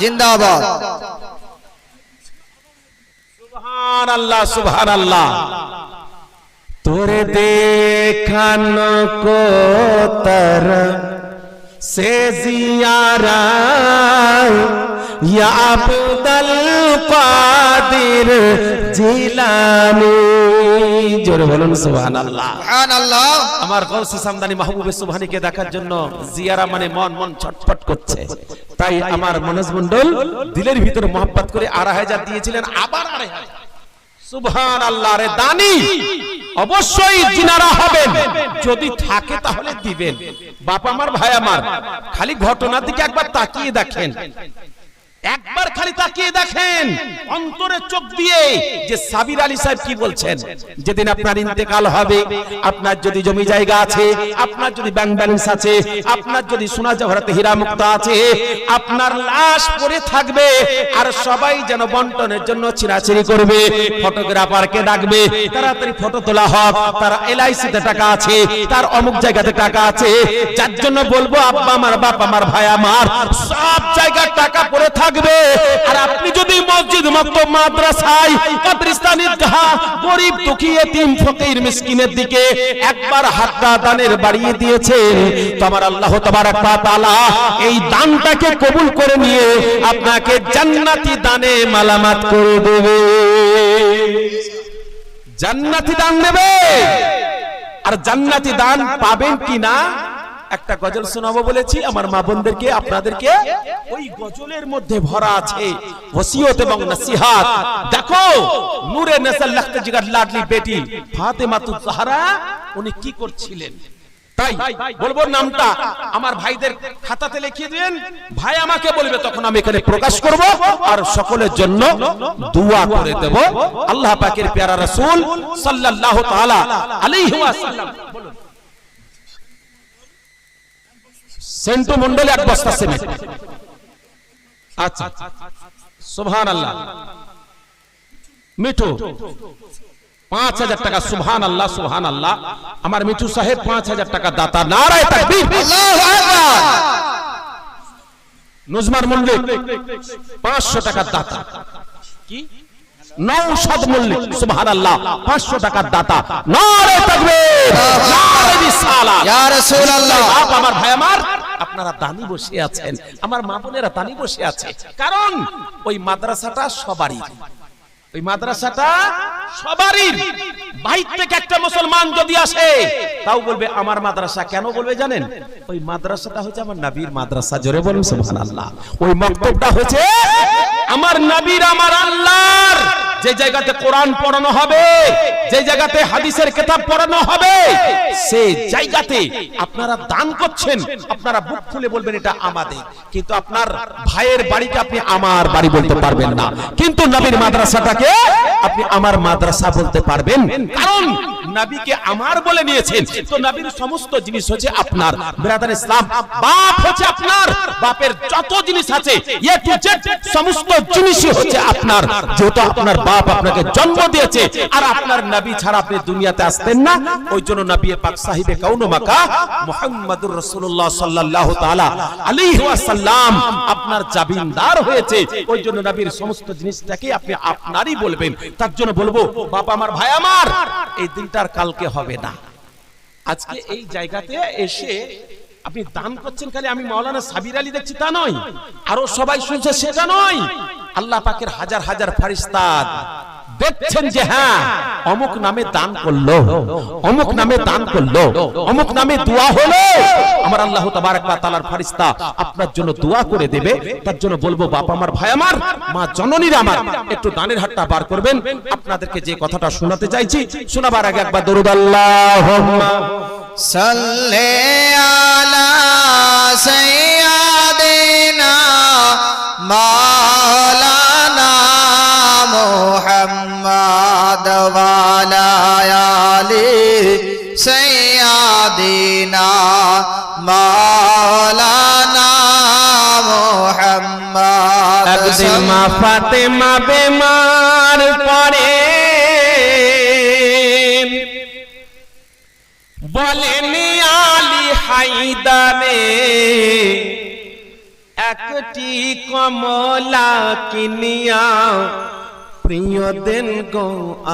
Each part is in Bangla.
জিন্দাবাদ। সুবহান আল্লাহ সুবহান আল্লাহ তোরে দেখানো কো সে জিয়ারা ইয়া আব্দুল কাদির জিলানি। জোরে বলুন সুবহানাল্লাহ। সুবহানাল্লাহ। আমার গৌসে সামদানি মাহবুবে সুবহানিকে দেখার জন্য জিয়ারা মানে মন মন ছটফট করছে। তাই আমার মনোজ মন্ডল দিলের ভিতরে মোহাম্মত করে আড়াই হাজার দিয়েছিলেন আবার আড়াই হাজার। সুবহান আল্লাহ রে দানি অবশ্যই জিনারা হবেন। যদি থাকে তাহলে দিবেন। বাপ আমার ভাই আমার খালি ঘটনার দিকে একবার তাকিয়ে দেখেন। একবার খালি তাকিয়ে দেখেন অন্তরের চোখ দিয়ে যে সাবির আলী সাহেব কি বলছেন? যেদিন আপনার ইন্তেকাল হবে, আপনার যদি জমি জায়গা আছে, আপনার যদি ব্যাংক ব্যালেন্স আছে, আপনার যদি সোনা জহরাতে হীরা মুক্ত আছে, আপনার লাশ পড়ে থাকবে, আর সবাই যেন বন্টনের জন্য ছিঁড়াছিড়ি করবে, ফটোগ্রাফারকে ডাকবে, তাড়াতাড়ি ফটো তোলা হোক, তার এলআইসিতে টাকা আছে, তার অমুক জায়গাতে টাকা আছে, যার জন্য বলব আব্বা আমার, বাপ আমার, ভাই আমার, সব জায়গার টাকা পড়ে থাকবে আর আপনি যদি মসজিদ মক্তব মাদ্রাসায় কবরস্থান ঈদগাহ গরিব দুঃখী এতিম ফকির মিসকিনের দিকে একবার হাতটা দানের বাড়িয়ে দিয়েছেন, তো আমার আল্লাহ তাবারক তাআলা এই দানটাকে কবুল করে নিয়ে আপনাকে জান্নাতি দানে মালামাত করে দেবে। জান্নাতি দান দেবে আর জান্নাতি দান পাবেন কিনা একটা গজল শোনাবো বলেছি, আমার মা বোনদেরকে, আপনাদেরকে, ওই গজলের মধ্যে ভরা আছে ওসিয়ত এবং নসিহাত। দেখো, নূরে নেসাল লাখতে জিগার লাডলি বেটি ফাতেমা তু জাহরা উনি কি করছিলেন? তাই বলব নামটা, আমার ভাইদের খাতাতে লিখিয়ে দিন। ভাই আমাকে বলবে, তখন আমি এখানে প্রকাশ করব, আর সকলের জন্য দোয়া করে দেব। আল্লাহ পাকের পেয়ারা রাসূল সাল্লাল্লাহু তাআলা আলাইহি ওয়াসাল্লাম বলুন সেন্টু মন্ডল এক বস্তা সিমেন্ট। আচ্ছা। সুবহানাল্লাহ। মিঠু পাঁচ হাজার টাকা। সুবহান আল্লাহ সুবহান আল্লাহ আমার মিঠু সাহেব পাঁচ হাজার টাকা দাতা। নারায় তাকবীর। আল্লাহু আকবার। নুজমার মল্লিক পাঁচশো টাকার দাতা। কি? নৌসাদ মল্লিক সুবহান আল্লাহ পাঁচশো টাকার দাতা। নারায় তাকবীর। নারায় রিসালাত। ইয়া রাসূলুল্লাহ। বাপ আমার ভাই আমার আপনারা দানি বসে আছেন। আমার মা বোনেরা দানি বসে আছে। কারণ ওই মাদ্রাসাটা সবারই। ওই মাদ্রাসাটা সবারই। বাইর থেকে একটা মুসলমান যদি আসে, তাও বলবে, আমার মাদ্রাসা কেন? বলবে, জানেন? ওই মাদ্রাসাটা হচ্ছে আমার নবীর মাদ্রাসা। জোরে বলুন, সুবহানাল্লাহ। ওই মক্তবটা হচ্ছে আমার নবীর, আমার আল্লাহর যে জায়গাতে কোরআন পড়ানো হবে, যে জায়গাতে হাদিসের কিতাব পড়ানো হবে সেই জায়গাতে আপনারা দান করছেন, আপনারা বুক ফুলে বলবেন এটা আমাদের। কিন্তু আপনার ভাইয়ের বাড়িকে আপনি আমার বাড়ি বলতে পারবেন না। কিন্তু নবীর মাদ্রাসাটাকে আপনি আমার মাদ্রাসা বলতে পারবেন। কারণ নবীকে আমার বলে নিয়েছেন, তো নবীর সমস্ত জিনিস হচ্ছে আপনার। ব্রাদার ইসলাম, বাপ হচ্ছে আপনার, বাপের যত জিনিস আছে, এ টু জেড সমস্ত জিনিসই হচ্ছে আপনার। যেহেতু আপনার বাপ আপনাকে জন্ম দিয়েছে, আর আপনার নবী ছাড়া আপনি দুনিয়াতে আসতেন না, ওই জন্য নবী পাক সাহিবে কাউন মাকা মুহাম্মাদুর রাসূলুল্লাহ সাল্লাল্লাহু তাআলা আলাইহি ওয়াসাল্লাম আপনার জাবিনদার হয়েছে। ওই জন্য নবীর সমস্ত জিনিসটাকে আপনি আপনারই বলবেন। তার জন্য বলব বাবা আমার, ভাই আমার, এই দিনটার কালকে হবে না। আজকে এই জায়গাতে এসে আপনি দান করছেন খালি আমি মাওলানা সাবির আলী দেখছি তা নয় আরও সবাই শুনছে সেটা নয়। আল্লাহ পাকের হাজার হাজার ফারিস্তাদ দেখছেন যে হ্যাঁ অমুক নামে দান করল, অমুক নামে দান করল, অমুক নামে দোয়া হলো। আমার আল্লাহ তাবারক ওয়া তাআলার ফেরেশতা আপনার জন্য দোয়া করে দেবে, তার জন্য বলব, বাপ আমার, ভাই আমার, মা জননীর আমার, একটু দানের হাতটা বার করবেন। আপনাদেরকে যে কথাটা শোনাতে চাইছি, শোনাবার আগে একবার দরুদ আল্লাহুম্মা। সাল্লি আলা সাইয়্যিদিনা আলি সাইয়্যিদিনা মাওলানা মুহাম্মদ একদিন মা ফাতেমা বেমার পড়ে। বলেন আলী হাইদারে একটি কমলা কিনিয়া প্রিয় দেন গো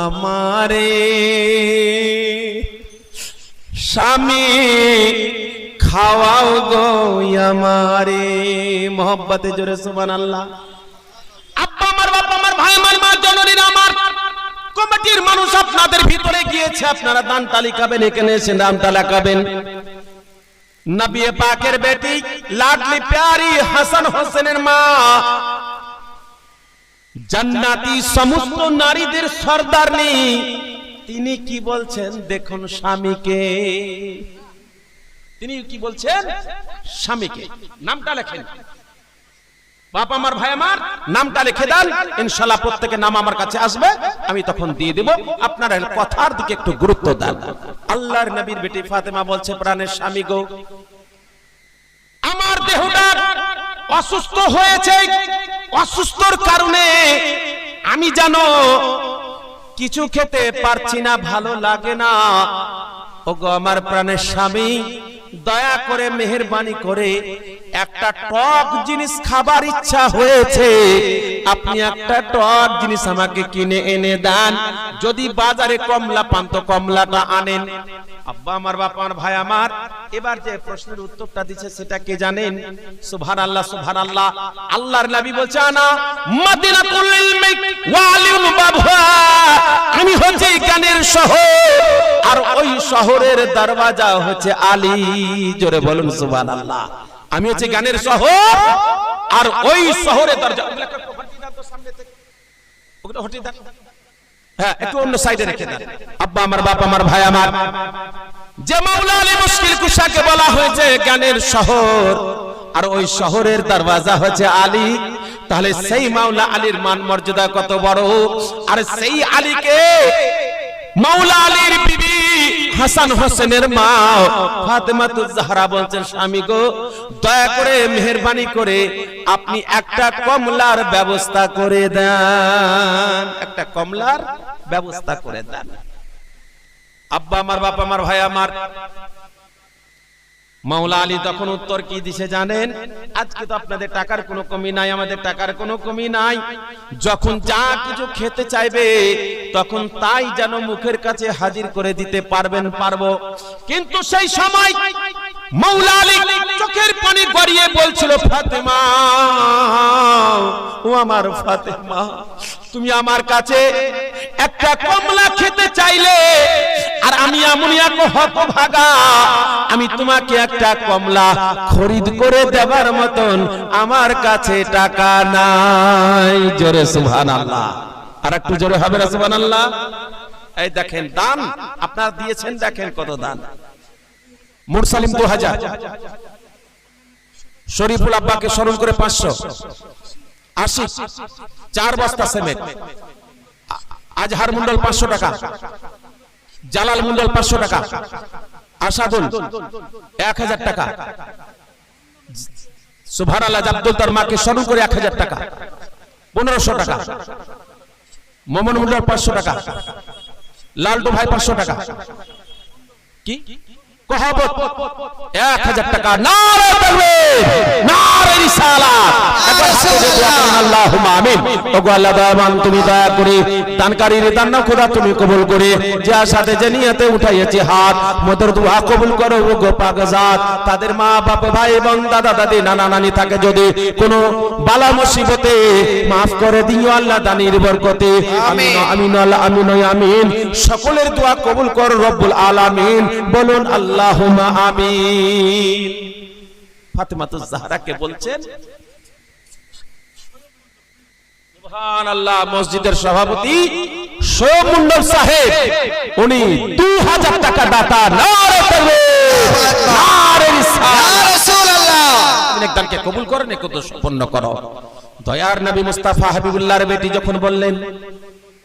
আমারে। স্বামী, খাওয়াও গো আমারে। মোহব্বতে জোরে সুবান আল্লাহ আব্বা আমার, বাবা আমার, ভাই আমার, মা, জননীর আমার। কমিটির মানুষ আপনাদের ভিতরে গিয়েছে, আপনারা দান তালিকাবেন, এখানে এসে নাম তালিকাবেন। নবী পাকের বেটি, লাডলি প্যারি হাসান হোসেনের মা। জান্নাতি সমস্ত নারীদের সর্দার নেই। তিনি কি বলছেন? দেখুন স্বামীকে। তিনি কি বলছেন? স্বামীকে। নামটা লেখেন। বাপ আমার, ভাই আমার, নামটা লিখে দেন। ইনশাআল্লাহ প্রত্যেকের নাম আমার কাছে আসবে। আমি তখন দিয়ে দেব। আপনারা কথার দিকে একটু গুরুত্ব দেন। আল্লাহর নবীর বেটি ফাতেমা বলছে, প্রাণের স্বামী গো, আমার দেহটা অসুস্থ হয়েছে। অসুস্থর কারণে আমি জানো কিছু খেতে পারছি না, ভালো লাগে না। ওগো আমার প্রাণের স্বামী দয়া করে মেহেরবানি করে একটা টক জিনিস খাবার ইচ্ছা হয়েছে। আপনি একটা টক জিনিস আমাকে কিনে এনে দেন। যদি বাজারে কমলা পান, তো কমলাটা আনেন। আব্বা আমার বাবা আমার ভাই আমার, এবার যে প্রশ্নের উত্তরটা দিচ্ছে সেটা কে জানেন? সুবহান আল্লাহ সুবহান আল্লাহ আল্লাহর নবী বলছে, আনা মাদিনাতুল ইলমি ওয়ালিউল বাবহা। আমি হচ্ছে জ্ঞানের শহর। শহরের দরওয়াজা হচ্ছে আলী। জোরে বলুন সুবহান আল্লাহ আমি হচ্ছে জ্ঞানের শহর, আর ওই শহরের দরজা। হ্যাঁ শহরের দরওয়াজা হচ্ছে আলী। তাহলে সেই মাওলা আলীর মান মর্যাদা কত বড়? আর সেই আলীকে মাওলা আলীর বিবি হাসান হোসেনের মা ফাতেমাতুজ জাহরা বলছেন, স্বামী গো, দয়া করে মেহেরবানি করে আপনি একটা কমলার ব্যবস্থা করে দেন। একটা কমলার ব্যবস্থা করে দেন। আব্বা আমার বাবা আমার, ভাই আমার মাওলা আলী তখন উত্তর কি দিছে জানেন? আজকে তো আপনাদের টাকার কোনো কমি নাই, আমাদের টাকার কোনো কমি নাই। যখন যা কিছু খেতে চাইবে, তখন তাই যেন মুখের কাছে হাজির করে দিতে পারবেন, পারব। কিন্তু সেই সময় মাওলা আলী চোখের পানি গড়িয়ে বলছিল, ফাতেমা, ও আমার ফাতেমা, তুমি আমার কাছে একটা কমলা খেতে চাইলে, আর আমি এমনই এক হতভাগা, আমি তোমাকে একটা কমলা খরিদ করে দেবার মতন আমার কাছে টাকা নাই। জোরে সুবহান আল্লাহ আর একটু জোরে হবে না সুবহান আল্লাহ এই দেখেন দান, আপনারা দিয়েছেন, দেখেন কত দান। মুরসালিম দু হাজার। শরীফুল আব্বাকে স্মরণ করে পাঁচশো। আশি। চার বস্তা সেমেন্ট। আজহার মন্ডল পাঁচশো টাকা, জালাল মন্ডল পাঁচশো টাকা আসাদুল এক হাজার টাকা সুভার আল্লাহ আব্দুল তার মাকে স্মরণ করে এক হাজার টাকা, পনেরোশো টাকা, মোমন মন্ডল পাঁচশো টাকা, লালটু ভাই পাঁচশো টাকা, কি? আল্লাহ তাদের মা বাপ, ভাই এবং দাদা, দাদি, নানা, নানি থাকে যদি কোনো বালা মুসিবতে, মাফ করে দিও আল্লাহ দানির বরকতে। আমিন আল্লাহ, আমিন সকলের দোয়া কবুল কর, রব্বুল আলামিন। বলুন আল্লাহুম্মা আমিন। ফাতেমাতুজ জাহরাকে বলছেন সুবহানাল্লাহ মসজিদের সভাপতি সোম সাহেব উনি 2000 টাকা দাতা নারে তাকবীর নারে রাসূলুল্লাহ। নেকদানকে কবুল করেন সম্পন্ন করো। দয়ার নবী মুস্তাফা হাবিবুল্লাহর বেটি যখন বললেন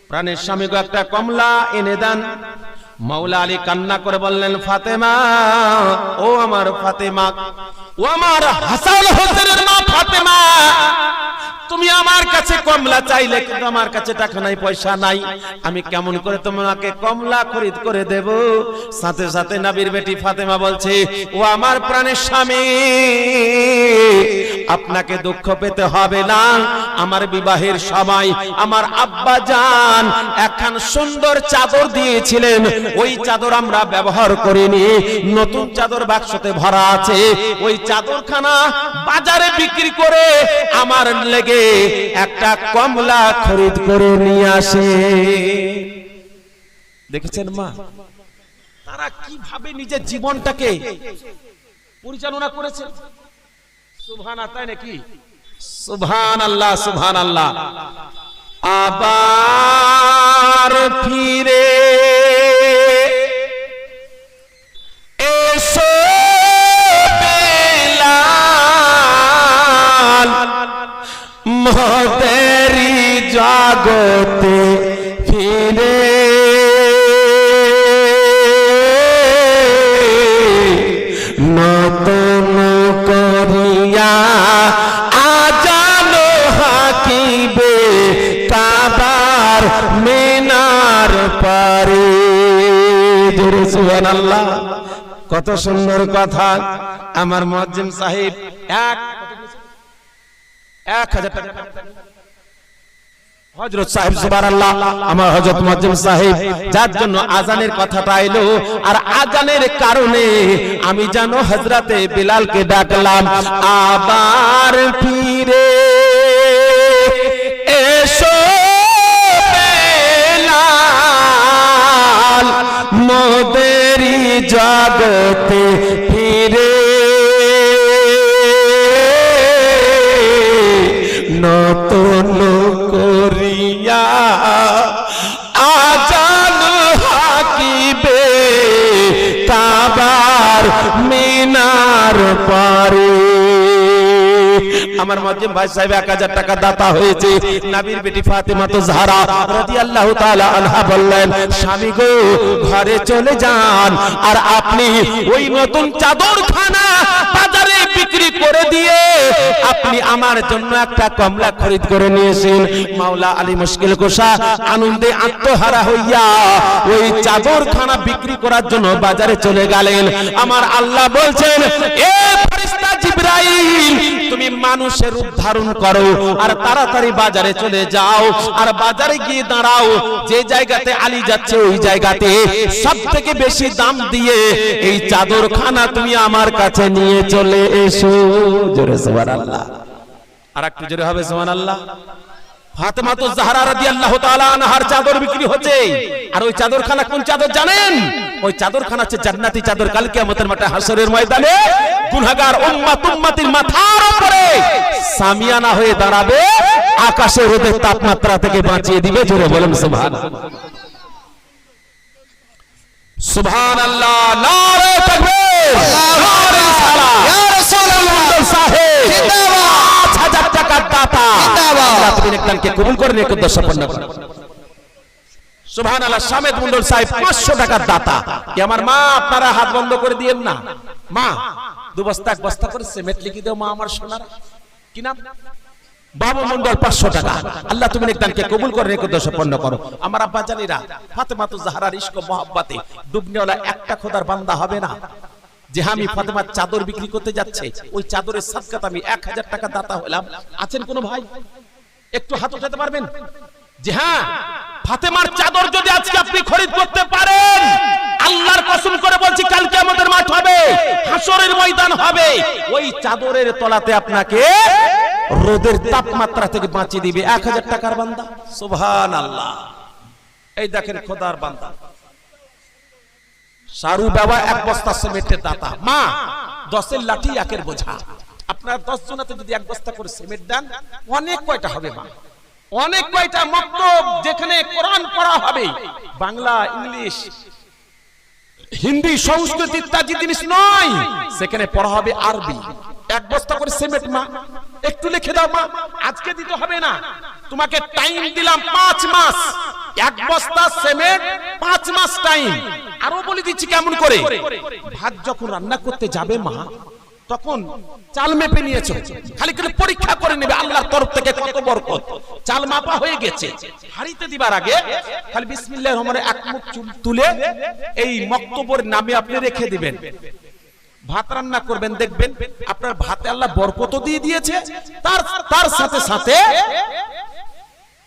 প্রাণের স্বামী একটা কমলা এনে দেন। মাওলা আলী কান্না করে বললেন, ফাতেমা, ও আমার ফাতেমা, ও আমার হাসান হোসেনের মা ফাতেমা, তুমি আমার কাছে কমলা চাইলে কিন্তু আমার কাছে টাকা নাই, পয়সা নাই। আমি কেমন করে তোমাকে কমলা খরিদ করে দেব? সাথে সাথে নবীর বেটি ফাতেমা বলছে, ও আমার প্রাণের স্বামী আপনাকে দুঃখ পেতে হবে না। আমার বিবাহের সময় আমার আব্বা জান একখান সুন্দর চাদর দিয়েছিলেন। ওই চাদর আমরা ব্যবহার করিনি। নতুন চাদর বাক্সতে ভরা আছে। ওই চাদরখানা বাজারে বিক্রি করে আমার লেগে একটা কমলা খরিদ করে নিয়ে আসে। দেখেছেন মা? তারা কীভাবে নিজের জীবনটাকে পরিচালনা করেছে? সুবহান তাই নাকি সুবহান আল্লাহ সুবহান আল্লাহ আবার ফিরে এসো বেলাল মহতেরি জগতে ফিরে জোরে সুবহানাল্লাহ, কত সুন্দর কথা। আমার মুয়াজ্জিম সাহেব, এক যার জন্য আজানের কথাটা এলো, আর আজানের কারণে আমি জানো হজরতে বিলালকে ডাকলাম, আবার ফিরে জগতে ফিরে। নতুন করিয়া আজান হাকিবে কাবার মিনার পারে আমার মজ্জিম ভাই সাহেব এক হাজার টাকা দাতা হয়েছে। নাবির বেটি ফাতেমা তো জাহরা রাদিয়াল্লাহু তাআলা আনহা বললেন, স্বামী গো, ঘরে চলে যান আর আপনি ওই নতুন চাদরখানা বাজারে বিক্রি করে দিয়ে আপনি আমার জন্য একটা কমলা খরিদ করে নিয়েছেন মাওলা আলী মুশকিল কোষা আনন্দে আত্মহারা হইয়া ওই চাদরখানা বিক্রি করার জন্য বাজারে চলে গেলেন। আমার আল্লাহ বলছেন, এ জিবরাইল তুমি মানুষের রূপ ধারণ করো আর তাড়াতাড়ি বাজারে চলে যাও আর বাজারে গিয়ে দাঁড়াও। যে জায়গাতে আলী যাচ্ছে, ওই জায়গাতে। সব থেকে বেশি দাম দিয়ে এই চাদরখানা তুমি আমার কাছে নিয়ে চলে এসো। জোরে সুবহানাল্লাহ। আর একটু জোরে হবে সুবহানাল্লাহ। ফাতেমা তো জাহরা রাদিয়াল্লাহু তাআলা আনহার চাদর বিক্রি হচ্ছে। আর ওই চাদরখানা কোন চাদর জানেন? ওই চাদরখানা হচ্ছে জান্নাতি চাদর। কাল কিয়ামতের মাঠে হাসরের ময়দানে গুনাহগার উম্মাত উম্মাতির মাথার উপরে সামিয়ানা হয়ে দাঁড়াবে আকাশে রোদের তাপমাত্রা থেকে বাঁচিয়ে দিবে জোরে বলেন সুবহানাল্লাহ। সুবহানাল্লাহ নারে তাকবীর নারে সালাম। ইয়া রাসূলুল্লাহ। সাহেব জিন্দাবাদ। পাঁচ হাজার টাকার দাতা। জিন্দাবাদ। আল্লাহ তুমি নেকদানকে কবুল করেন একদম সম্পন্ন করেন। সুবহান আল্লাহ সামেদ সাহেব, পাঁচশো টাকার দাতা। আমার মা হাত বন্ধ করে না? মা, দু বস্তা, এক বস্তা করে সিমেন্ট দাও মা আমার সোনার। মন্ডল, পাঁচশো টাকা। আল্লাহ কবুল করে মহাব্বাতে ডুবনেওয়ালা একটা খোদার বান্দা হবে না। যে আমি ফাতেমার চাদর বিক্রি করতে যাচ্ছে, ওই চাদরের সাদকাত আমি এক হাজার টাকা দাতা হলাম। আছেন কোনো ভাই? একটু হাত উঠাতে পারবেন? যে হ্যাঁ ফাতেমার চাদর যদি আজকে আপনি খরিদ করতে পারেন, আল্লাহর কসম করে বলছি কালকে আমাদের মাঠ হবে হাসরের ময়দান হবে। ওই চাদরের তলাতে আপনাকে রোদের তাপমাত্রা থেকে বাঁচিয়ে দিবে এক হাজার টাকার বান্দা। সুবহান আল্লাহ এই দেখেন খোদার বান্দা। সারু বাবা এক বস্তা সিমেন্টের দাতা। মা, দশের লাঠি একের বোঝা। আপনার দশ জনাতে যদি এক বস্তা করে সিমেন্ট দেন, অনেক কয়টা হবে মা? অনেক কয়টা মক্তব যেখানে কোরআন পড়া হবে। বাংলা, ইংলিশ, হিন্দি, সংস্কৃত, ইত্যাদি জিনিস নয়। সেখানে পড়া হবে আরবি। এক বস্তা করে সিমেন্ট, মা। একটু লিখে দাও, মা। আজকে দিতে হবে না। তোমাকে টাইম দিলাম পাঁচ মাস। এক বস্তা সিমেন্ট, পাঁচ মাস টাইম। আরও বলে দিচ্ছি কেমন করে? ভাত যখন রান্না করতে যাবে, মা তখন চাল মেপে নিয়েছো। খালি খালি পরীক্ষা করে নেবে আল্লাহর তরফ থেকে কত বরকত। চাল মাপা হয়ে গেছে। হাড়িতে দিবার আগে খালি বিসমিল্লাহির রহমানের এক মুখ তুলে এই মক্তবর নামে আপনি রেখে দিবেন। ভাত রান্না করবেন, দেখবেন আপনার ভাতে আল্লাহ বরকত দিয়ে দিয়েছে। তার তার সাথে সাথে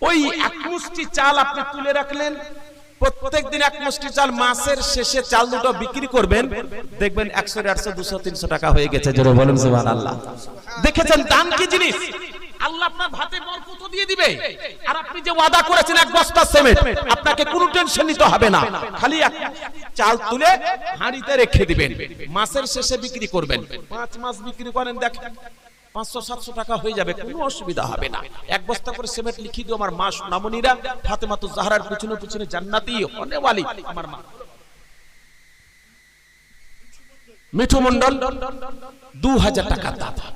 ওই এক মুষ্টি চাল আপনি তুলে রাখলেন। প্রত্যেক দিন এক মুষ্টি চাল মাসের শেষে চাল দুটো বিক্রি করবেন, দেখবেন একশো, দেড়শো, দুশো, তিনশো টাকা হয়ে গেছে। জোরে বলুন আল্লাহ দেখেছেন দান কি জিনিস? আপনাকে কোনো নিতে হবে না। খালি চাল তুলে হাঁড়িতে রেখে দিবেন। মাসের শেষে বিক্রি করবেন। পাঁচ মাস বিক্রি করেন, দেখেন। পাঁচশো, সাতশো টাকা হয়ে যাবে, কোনো অসুবিধা হবে না। এক বস্তা করে সিমেন্ট লিখিয়ে দিও আমার মা সোনামণিরা মাতো জাহারার পিছনে পিছনে জান্নাতি হনেওয়ালি আমার মা। মিঠু মন্ডল দু হাজার টাকা দাদা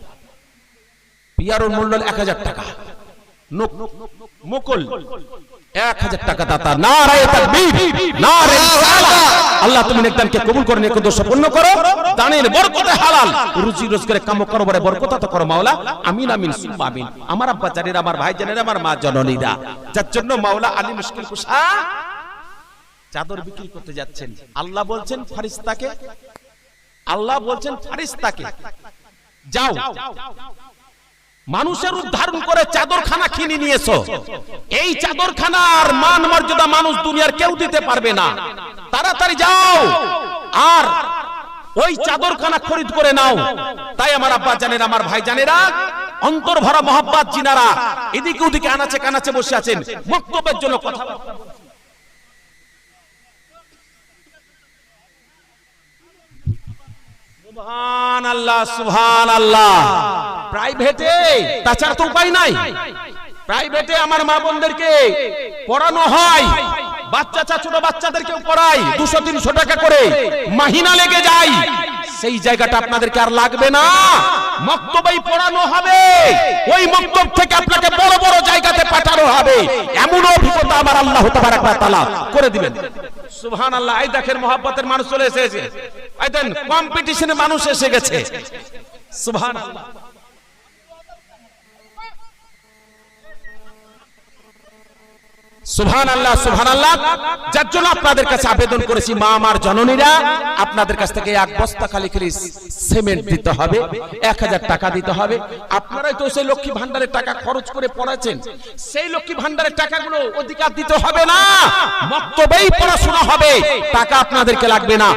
পিয়ারুর মন্ডল এক হাজার টাকা। মুকুল। এক হাজার টাকা দাতা। নারায়ে আল্লাহ তুমি নেকদানকে কবুল করে নেক দোষ পূর্ণ করো। দানের বরকতে হালাল। রুজি রোজগারে কাম করো বড় বরকত তো করো মাওলা। আমিন আমিন সুম্মা আমিন। আমার আব্বা জানেরা আমার ভাই জানেরা আমার মা জননীরা। যার জন্য মাওলা আলী মুশকিল কুশা চাদর বিক্রি করতে যাচ্ছেন। আল্লাহ বলছেন ফারিস্তাকে আল্লাহ বলছেন ফারিস্তাকে যাও। মানুষের উদ্ধারণ করে চাদরখানা কিনে নিয়েছো। এই চাদরখানার মান মর্যাদা মানুষ দুনিয়ার কেউ দিতে পারবে না। তাড়াতাড়ি যাও। আর ওই চাদরখানা খরিদ করে নাও। তাই আমার আব্বা জানেন, আমার ভাই জানেরা অন্তর ভরা মহাব্বাত জিনারা, এদিকে ওদিকে আনাচে কানাচে বসে আছেন। বক্তব্যের জন্য কথা সুবহান আল্লাহ সুবহান আল্লাহ প্রাইভেটে তাছাড়া তো উপায় নাই। প্রাইভেটে আমার মা বোনদেরকে পড়ানো হয়। বাচ্চা চা, ছোট বাচ্চাদেরকেও পড়াই। দুশো, তিনশো টাকা করে মাহিনা লেগে যায়। সেই জায়গাটা আপনাদেরকে আর লাগবে না। মক্তবেই পড়ানো হবে। ওই মক্তব থেকে আপনাকে বড় বড় জায়গাতে পাঠানো হবে। এমন অভিজ্ঞতা আমার আল্লাহ তাবারাক ওয়া তাআলা করে দিবেন। সুবহান আল্লাহ এই দেখেন মহাব্বতের মানুষ চলে এসেছে। কম্পিটিশনে মানুষ এসে গেছে। আল্লাহ আল্লাহ যার জন্য আপনাদের কাছে আবেদন করেছি, মা আমার জননীরা, আপনাদের কাছ থেকে এক বস্তা খালি খালি সিমেন্ট দিতে হবে, এক হাজার টাকা দিতে হবে। আপনারাই তো সেই লক্ষ্মী ভান্ডারের টাকা খরচ করে পড়াচ্ছেন সেই লক্ষ্মী ভান্ডারের টাকাগুলো অধিকার দিতে হবে না। মক্তবেই পড়াশোনা হবে। টাকা আপনাদেরকে লাগবে না।